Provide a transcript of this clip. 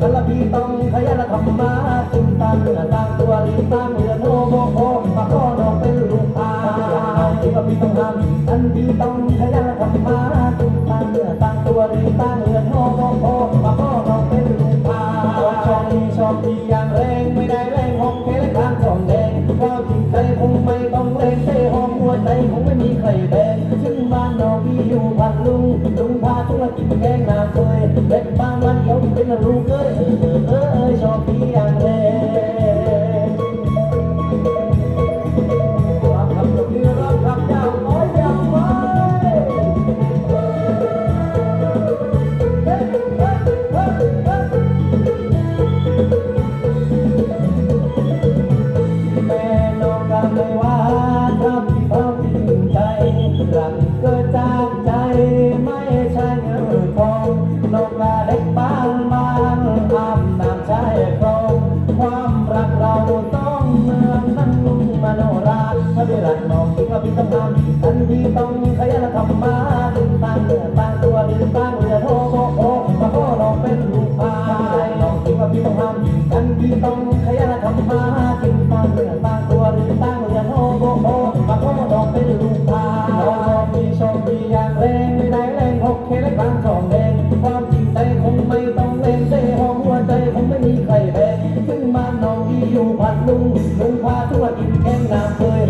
ตละพีต้องขยันธรรมาตึงตังตั้งตัวรีตั้งเหรือโนโมโอมาก็ดอกเป็นลูกตาตละพีต้องทำอันพีต้องขยันธรรมาตึงตังตั้งตัวรีตั้งเหรือโนโมโอมาก็ดอกเป็นลูกตาชอบดีชอบดีอย่างแรงไม่ได้แรงหอมแค่ทางสอมแดงก้าวจิตใจคงไม่ต้องแรงใจหอมหัวใจคงไม่มีใครแบงถึงบ้านนอกพี่อยู่พันลุงลุงพาธุรกิจแกงนาเคยเด็กบ้าน วันเดียวเป็นลูกเ ต้องทำทันทีต้องขย อยู่พันลุงลุงพาทั่วดินแข้งน้ำเคย